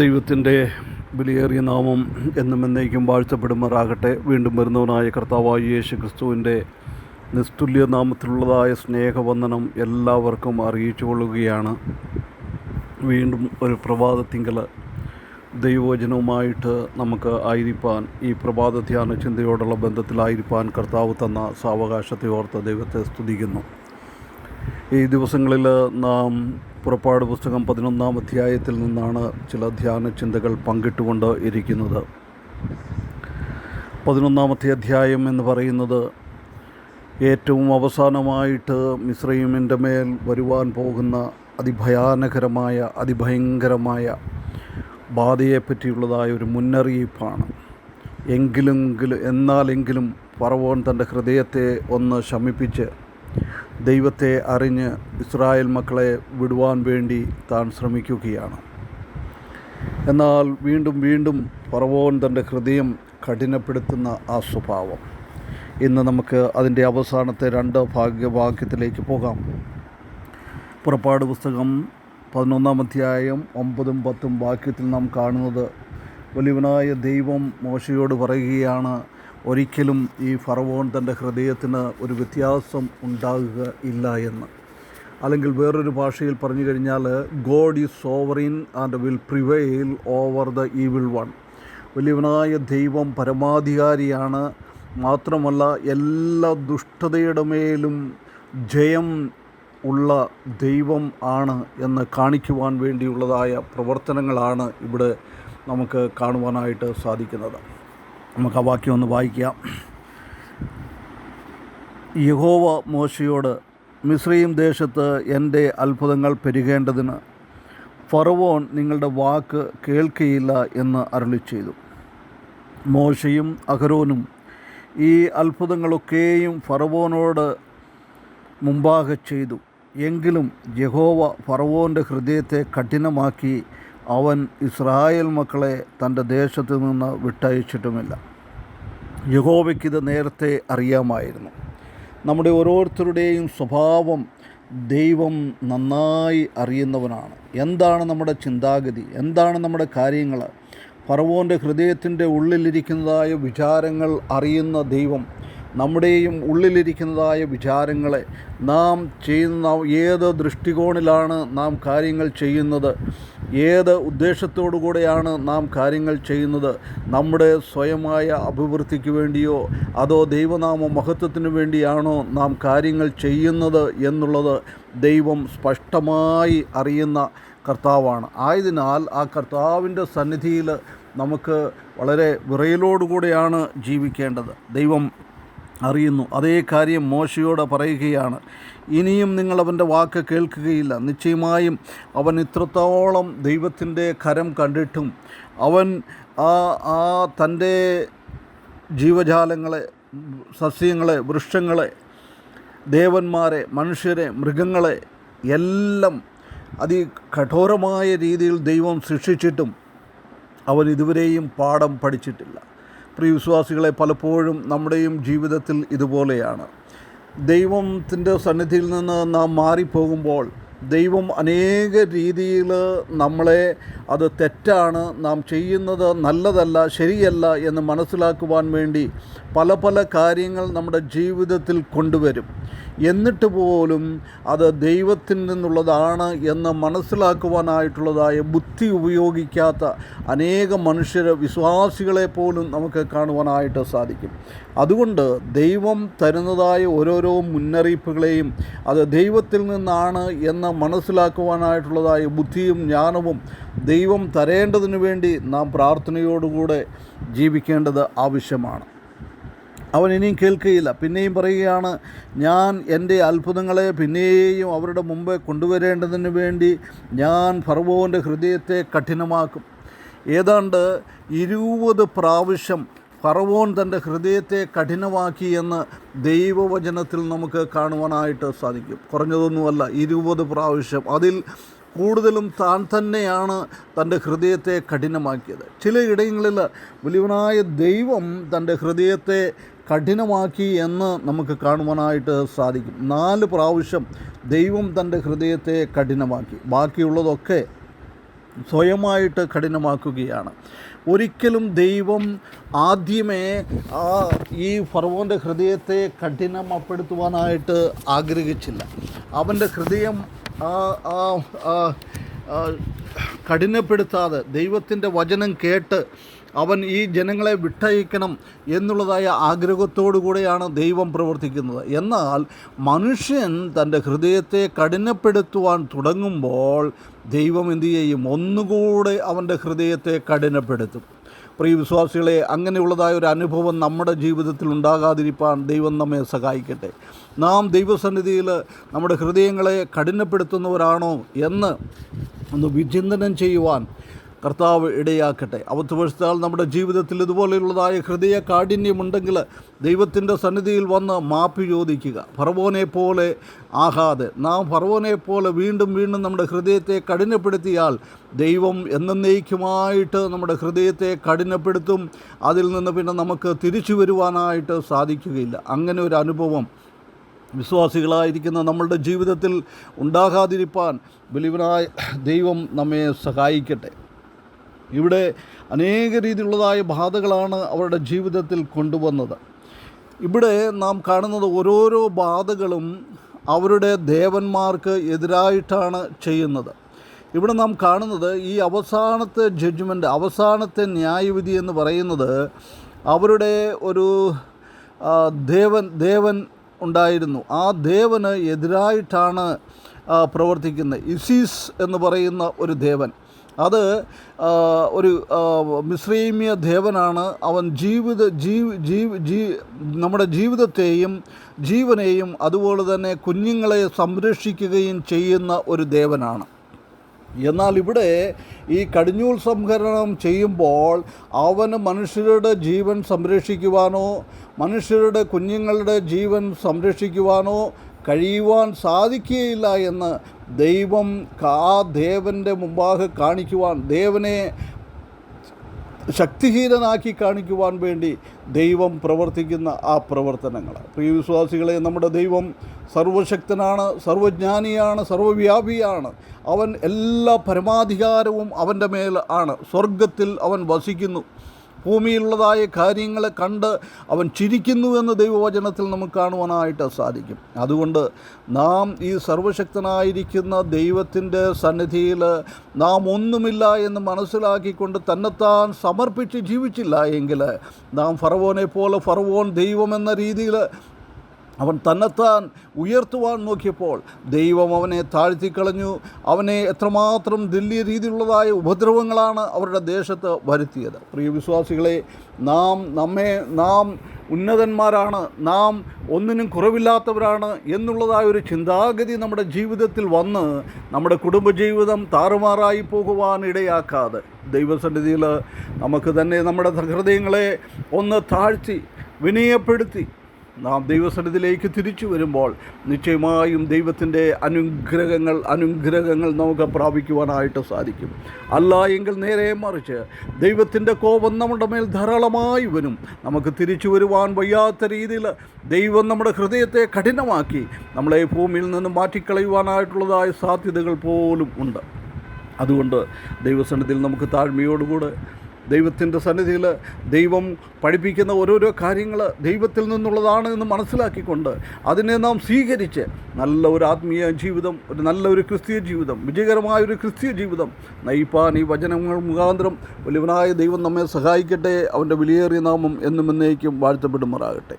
ദൈവത്തിന്റെ വിലയേറിയ നാമം എന്നും എന്നേക്കും വാഴ്ത്തപ്പെടുമാറാകട്ടെ. വീണ്ടും വരുന്നവനായ കർത്താവായ യേശു ക്രിസ്തുവിന്റെ നിസ്തുല്യ നാമത്തിലുള്ളതായ സ്നേഹവന്ദനം എല്ലാവർക്കും അറിയിച്ചു കൊള്ളുകയാണ് വീണ്ടും ഒരു പ്രഭാതത്തിങ്കൽ ദൈവവചനവുമായിട്ട് നമുക്ക് ആയിരിക്കാൻ ഈ പ്രഭാത ധ്യാന ചിന്തയോടുള്ള ബന്ധത്തിലായിരിക്കാൻ കർത്താവ് തന്ന സാവകാശത്തെ ഓർത്ത് ദൈവത്തെ സ്തുതിക്കുന്നു. ഈ ദിവസങ്ങളിൽ നാം പുറപ്പാട് പുസ്തകം പതിനൊന്നാം അധ്യായത്തിൽ നിന്നാണ് ചില ധ്യാന ചിന്തകൾ പങ്കിട്ടുകൊണ്ട് ഇരിക്കുന്നത്. പതിനൊന്നാമത്തെ അധ്യായം എന്ന് പറയുന്നത് ഏറ്റവും അവസാനമായിട്ട് മിശ്രയുമിന്റെ മേൽ വരുവാൻ പോകുന്ന അതിഭയാനകരമായ അതിഭയങ്കരമായ ബാധയെപ്പറ്റിയുള്ളതായ ഒരു മുന്നറിയിപ്പാണ്. എങ്കിലെങ്കിലും എന്നാലെങ്കിലും പറവോൻ തന്റെ ഹൃദയത്തെ ഒന്ന് ശമിപ്പിച്ച് ദൈവത്തെ അറിഞ്ഞ് ഇസ്രായേൽ മക്കളെ വിടുവാൻ വേണ്ടി താൻ ശ്രമിക്കുകയാണ്. എന്നാൽ വീണ്ടും വീണ്ടും പറവോൻ തന്റെ ഹൃദയം കഠിനപ്പെടുത്തുന്ന ആ സ്വഭാവം. ഇന്ന് നമുക്ക് അതിന്റെ അവസാനത്തെ രണ്ട് ഭാഗ്യവാക്യത്തിലേക്ക് പോകാം. പുറപ്പാട് പുസ്തകം പതിനൊന്നാം അധ്യായം ഒമ്പതും പത്തും വാക്യത്തിൽ നാം കാണുന്നത് വലിയവനായ ദൈവം മോശയോട് പറയുകയാണ് ഒരിക്കലും ഈ ഫറവോൺ തന്റെ ഹൃദയത്തിന് ഒരു വ്യത്യാസം ഉണ്ടാകുക ഇല്ല എന്ന്. അല്ലെങ്കിൽ വേറൊരു ഭാഷയിൽ പറഞ്ഞു കഴിഞ്ഞാൽ God is sovereign and will prevail over the evil one വലിയവനായ ദൈവം പരമാധികാരിയാണ്. മാത്രമല്ല എല്ലാ ദുഷ്ടതയുടെ മേലും ജയം ഉള്ള ദൈവം ആണ് എന്ന് കാണിക്കുവാൻ വേണ്ടിയുള്ളതായ പ്രവർത്തനങ്ങളാണ് ഇവിടെ നമുക്ക് കാണുവാനായിട്ട് സാധിക്കുന്നത്. നമുക്ക് ആ വാക്യം ഒന്ന് വായിക്കാം. യഹോവ മോശയോട് മിശ്രീം ദേശത്ത് എന്റെ അത്ഭുതങ്ങൾ പെരുകേണ്ടതിന് ഫറവോൺ നിങ്ങളുടെ വാക്ക് കേൾക്കുകയില്ല എന്ന് അരുളി ചെയ്തു മോശയും അഹരോനും ഈ അത്ഭുതങ്ങളൊക്കെയും ഫറവോനോട് മുമ്പാകെ ചെയ്തു. എങ്കിലും യഹോവ ഫറവോന്റെ ഹൃദയത്തെ കഠിനമാക്കി അവൻ ഇസ്രായേൽ മക്കളെ തന്റെ ദേശത്ത് നിന്ന് വിട്ടയച്ചിട്ടുമില്ല. യഹോവയ്ക്കിത് നേരത്തെ അറിയാമായിരുന്നു. നമ്മുടെ ഓരോരുത്തരുടെയും സ്വഭാവം ദൈവം നന്നായി അറിയുന്നവനാണ്. എന്താണ് നമ്മുടെ ചിന്താഗതി? എന്താണ് നമ്മുടെ കാര്യങ്ങൾ? ഫറവോന്റെ ഹൃദയത്തിന്റെ ഉള്ളിലിരിക്കുന്നതായ വിചാരങ്ങൾ അറിയുന്ന ദൈവം നമ്മുടെയും ഉള്ളിലിരിക്കുന്നതായ വിചാരങ്ങളെ നാം ചെയ്യുന്ന ഏത് ദൃഷ്ടികോണിലാണ് നാം കാര്യങ്ങൾ ചെയ്യുന്നത്? ഏത് ഉദ്ദേശത്തോടു കൂടെയാണ് നാം കാര്യങ്ങൾ ചെയ്യുന്നത്? നമ്മുടെ സ്വയമായ അഭിവൃദ്ധിക്ക് വേണ്ടിയോ അതോ ദൈവനാമ മഹത്വത്തിന് വേണ്ടിയാണോ നാം കാര്യങ്ങൾ ചെയ്യുന്നത് എന്നുള്ളത് ദൈവം സ്പഷ്ടമായി അറിയുന്ന കർത്താവാണ്. ആയതിനാൽ ആ കർത്താവിന്റെ സന്നിധിയിൽ നമുക്ക് വളരെ വിറയലോടുകൂടെയാണ് ജീവിക്കേണ്ടത്. ദൈവം അറിയുന്നു. അതേ കാര്യം മോശയോട് പറയുകയാണ്. ഇനിയും നിങ്ങൾ അവന്റെ വാക്ക് കേൾക്കുകയില്ല. നിശ്ചയമായും അവൻ ഇത്രത്തോളം ദൈവത്തിന്റെ കരം കണ്ടിട്ടും അവൻ ആ ആ തന്റെ ജീവജാലങ്ങളെ സസ്യങ്ങളെ വൃക്ഷങ്ങളെ ദേവന്മാരെ മനുഷ്യരെ മൃഗങ്ങളെ എല്ലാം അതികഠോരമായ രീതിയിൽ ദൈവം ശിക്ഷിച്ചിട്ടും അവൻ ഇതുവരെയും പാഠം പഠിച്ചിട്ടില്ല. പ്രിയ വിശ്വാസികളെ പലപ്പോഴും നമ്മുടെയും ജീവിതത്തിൽ ഇതുപോലെയാണ്. ദൈവത്തിന്റെ സന്നിധിയിൽ നിന്ന് നാം മാറിപ്പോകുമ്പോൾ ദൈവം അനേക രീതിയിൽ നമ്മളെ അത് തെറ്റാണ് നാം ചെയ്യുന്നത് നല്ലതല്ല ശരിയല്ല എന്ന് മനസ്സിലാക്കുവാൻ വേണ്ടി പല പല കാര്യങ്ങൾ നമ്മുടെ ജീവിതത്തിൽ കൊണ്ടുവരും. എന്നിട്ട് പോലും അത് ദൈവത്തിൽ നിന്നുള്ളതാണ് എന്ന് മനസ്സിലാക്കുവാനായിട്ടുള്ളതായ ബുദ്ധി ഉപയോഗിക്കാത്ത അനേക മനുഷ്യർ വിശ്വാസികളെ പോലും നമുക്ക് കാണുവാനായിട്ട് സാധിക്കും. അതുകൊണ്ട് ദൈവം തരുന്നതായ ഓരോരോ മുന്നറിയിപ്പുകളെയും അത് ദൈവത്തിൽ നിന്നാണ് എന്ന് മനസ്സിലാക്കുവാനായിട്ടുള്ളതായ ബുദ്ധിയും ജ്ഞാനവും ദൈവം തരേണ്ടതിന് വേണ്ടി നാം പ്രാർത്ഥനയോടുകൂടെ ജീവിക്കേണ്ടത് ആവശ്യമാണ്. അവൻ ഇനിയും കേൾക്കുകയില്ല പിന്നെയും പറയുകയാണ് ഞാൻ എന്റെ അത്ഭുതങ്ങളെ പിന്നെയും അവരുടെ മുമ്പ് കൊണ്ടുവരേണ്ടതിന് വേണ്ടി ഞാൻ ഫർവോന്റെ ഹൃദയത്തെ കഠിനമാക്കും. ഏതാണ്ട് ഇരുപത് പ്രാവശ്യം ഫറവോൻ തന്റെ ഹൃദയത്തെ കഠിനമാക്കി എന്ന് ദൈവവചനത്തിൽ നമുക്ക് കാണുവാനായിട്ട് സാധിക്കും. കുറഞ്ഞതൊന്നുമല്ല ഇരുപത് പ്രാവശ്യം. അതിൽ കൂടുതലും താൻ തന്നെയാണ് തന്റെ ഹൃദയത്തെ കഠിനമാക്കിയത്. ചിലയിടങ്ങളിൽ വലിയവനായ ദൈവം തന്റെ ഹൃദയത്തെ കഠിനമാക്കി എന്ന് നമുക്ക് കാണുവാനായിട്ട് സാധിക്കും. നാല് പ്രാവശ്യം ദൈവം തന്റെ ഹൃദയത്തെ കഠിനമാക്കി. ബാക്കിയുള്ളതൊക്കെ സ്വയമായിട്ട് കഠിനമാക്കുകയാണ്. ഒരിക്കലും ദൈവം ആദ്യമേ ആ ഈ ഫർവോന്റെ ഹൃദയത്തെ കഠിനമപ്പെടുത്തുവാനായിട്ട് ആഗ്രഹിച്ചില്ല. അവന്റെ ഹൃദയം കഠിനപ്പെടുത്താതെ ദൈവത്തിന്റെ വചനം കേട്ട് അവൻ ഈ ജനങ്ങളെ വിട്ടയക്കണം എന്നുള്ളതായ ആഗ്രഹത്തോടു കൂടെയാണ് ദൈവം പ്രവർത്തിക്കുന്നത്. എന്നാൽ മനുഷ്യൻ തന്റെ ഹൃദയത്തെ കഠിനപ്പെടുത്തുവാൻ തുടങ്ങുമ്പോൾ ദൈവം എന്തു ചെയ്യും? ഒന്നുകൂടെ അവന്റെ ഹൃദയത്തെ കഠിനപ്പെടുത്തും. പ്രിയ വിശ്വാസികളെ അങ്ങനെയുള്ളതായ ഒരു അനുഭവം നമ്മുടെ ജീവിതത്തിൽ ഉണ്ടാകാതിരിക്കാൻ ദൈവം നമ്മെ സഹായിക്കട്ടെ. നാം ദൈവസന്നിധിയിൽ നമ്മുടെ ഹൃദയങ്ങളെ കഠിനപ്പെടുത്തുന്നവരാണോ എന്ന് ഒന്ന് വിചിന്തനം ചെയ്യുവാൻ കർത്താവ് ഇടയാക്കട്ടെ. അവത്തുവശത്താൽ നമ്മുടെ ജീവിതത്തിൽ ഇതുപോലെയുള്ളതായ ഹൃദയ കാഠിന്യമുണ്ടെങ്കിൽ ദൈവത്തിന്റെ സന്നിധിയിൽ വന്ന് മാപ്പ് ചോദിക്കുക. ഫറവോനെ പോലെ ആകാതെ നാം ഫറവോനെ പോലെ വീണ്ടും വീണ്ടും നമ്മുടെ ഹൃദയത്തെ കഠിനപ്പെടുത്തിയാൽ ദൈവം എന്നേക്കുമായിട്ട് നമ്മുടെ ഹൃദയത്തെ കഠിനപ്പെടുത്തും. അതിൽ നിന്ന് പിന്നെ നമുക്ക് തിരിച്ചു വരുവാനായിട്ട് സാധിക്കുകയില്ല. അങ്ങനെ ഒരു അനുഭവം വിശ്വാസികളായിരിക്കുന്ന നമ്മളുടെ ജീവിതത്തിൽ ഉണ്ടാകാതിരിപ്പാൻ ബലിവനായ ദൈവം നമ്മെ സഹായിക്കട്ടെ. ഇവിടെ അനേക രീതിയിലുള്ളതായ ബാധകളാണ് അവരുടെ ജീവിതത്തിൽ കൊണ്ടുവന്നത്. ഇവിടെ നാം കാണുന്നത് ഓരോരോ ബാധകളും അവരുടെ ദേവന്മാർക്ക് എതിരായിട്ടാണ് ചെയ്യുന്നത്. ഇവിടെ നാം കാണുന്നത് ഈ അവസാനത്തെ ജഡ്ജ്മെന്റ് അവസാനത്തെ ന്യായവിധി എന്ന് പറയുന്നത് അവരുടെ ഒരു ദേവൻ ദേവൻ ഉണ്ടായിരുന്നു. ആ ദേവന് എതിരായിട്ടാണ് പ്രവർത്തിക്കുന്നത്. ഇസീസ് എന്ന് പറയുന്ന ഒരു ദേവൻ. അത് ഒരു മിശ്രീമ്യ ദേവനാണ്. അവൻ ജീവിത ജീവ് ജീവ് ജീ നമ്മുടെ ജീവിതത്തെയും ജീവനെയും അതുപോലെ തന്നെ കുഞ്ഞുങ്ങളെ സംരക്ഷിക്കുകയും ചെയ്യുന്ന ഒരു ദേവനാണ്. എന്നാൽ ഇവിടെ ഈ കടിഞ്ഞൂൽ സംഹരണം ചെയ്യുമ്പോൾ അവന് മനുഷ്യരുടെ ജീവൻ സംരക്ഷിക്കുവാനോ മനുഷ്യരുടെ കുഞ്ഞുങ്ങളുടെ ജീവൻ സംരക്ഷിക്കുവാനോ കഴിയുവാൻ സാധിക്കുകയില്ല എന്ന് ദൈവം ആ ദേവന്റെ മുമ്പാകെ കാണിക്കുവാൻ ദേവനെ ശക്തിഹീനനാക്കി കാണിക്കുവാൻ വേണ്ടി ദൈവം പ്രവർത്തിക്കുന്ന ആ പ്രവർത്തനങ്ങൾ. പ്രിയ വിശ്വാസികളെ നമ്മുടെ ദൈവം സർവശക്തനാണ് സർവജ്ഞാനിയാണ് സർവവ്യാപിയാണ്. അവൻ എല്ലാ പരമാധികാരവും അവന്റെ മേൽ ആണ്. സ്വർഗത്തിൽ അവൻ വസിക്കുന്നു. ഭൂമിയിലുള്ളതായ കാര്യങ്ങളെ കണ്ട് അവൻ ചിരിക്കുന്നു എന്ന് ദൈവവചനത്തിൽ നമുക്ക് കാണുവാനായിട്ട് സാധിക്കും. അതുകൊണ്ട് നാം ഈ സർവശക്തനായിരിക്കുന്ന ദൈവത്തിന്റെ സന്നിധിയിൽ നാം ഒന്നുമില്ല എന്ന് മനസ്സിലാക്കിക്കൊണ്ട് തന്നെത്താൻ സമർപ്പിച്ച് ജീവിച്ചില്ല എങ്കിൽ നാം ഫറവോനെ പോലെ ഫറവോൻ ദൈവമെന്ന രീതിയിൽ അവൻ തന്നെത്താൻ ഉയർത്തുവാൻ നോക്കിയപ്പോൾ ദൈവം അവനെ താഴ്ത്തിക്കളഞ്ഞു. അവനെ എത്രമാത്രം ദില്ലിയ രീതിയിലുള്ളതായ ഉപദ്രവങ്ങളാണ് അവരുടെ ദേശത്ത് വരുത്തിയത്. പ്രിയ വിശ്വാസികളെ നാം നമ്മെ നാം ഉന്നതന്മാരാണ് നാം ഒന്നിനും കുറവില്ലാത്തവരാണ് എന്നുള്ളതായ ഒരു ചിന്താഗതി നമ്മുടെ ജീവിതത്തിൽ വന്ന് നമ്മുടെ കുടുംബജീവിതം താറുമാറായി പോകുവാൻ ഇടയാക്കാതെ ദൈവസന്നിധിയിൽ നമുക്ക് തന്നെ നമ്മുടെ ഹൃദയങ്ങളെ ഒന്ന് താഴ്ത്തി വിനയപ്പെടുത്തി നാം ദൈവസന്നിധിയിലേക്ക് തിരിച്ചു വരുമ്പോൾ നിശ്ചയമായും ദൈവത്തിന്റെ അനുഗ്രഹങ്ങൾ അനുഗ്രഹങ്ങൾ നമുക്ക് പ്രാപിക്കുവാനായിട്ട് സാധിക്കും. അല്ല എങ്കിൽ നേരെ മറിച്ച് ദൈവത്തിന്റെ കോപം നമ്മുടെ മേൽ ധാരാളമായി വരും. നമുക്ക് തിരിച്ചു വരുവാൻ വയ്യാത്ത രീതിയിൽ ദൈവം നമ്മുടെ ഹൃദയത്തെ കഠിനമാക്കി നമ്മളെ ഭൂമിയിൽ നിന്ന് മാറ്റിക്കളയുവാനായിട്ടുള്ളതായ സാധ്യതകൾ പോലും ഉണ്ട്. അതുകൊണ്ട് ദൈവസന്നിധിയിൽ നമുക്ക് താഴ്മയോടുകൂടെ ദൈവത്തിന്റെ സന്നിധിയിൽ ദൈവം പഠിപ്പിക്കുന്ന ഓരോരോ കാര്യങ്ങൾ ദൈവത്തിൽ നിന്നുള്ളതാണ് എന്ന് മനസ്സിലാക്കിക്കൊണ്ട് അതിനെ നാം സ്വീകരിച്ച് നല്ല ഒരു ആത്മീയ ജീവിതം ഒരു നല്ല ഒരു ക്രിസ്തീയ ജീവിതം വിജയകരമായ ഒരു ക്രിസ്തീയ ജീവിതം നയിപ്പാൻ ഈ വചനങ്ങൾ മുഖാന്തരം വലിയവനായ ദൈവം നമ്മെ സഹായിക്കട്ടെ. അവന്റെ വിലയേറിയ നാമം എന്നും എന്നേക്കും വാഴ്ത്തപ്പെടുമാറാകട്ടെ.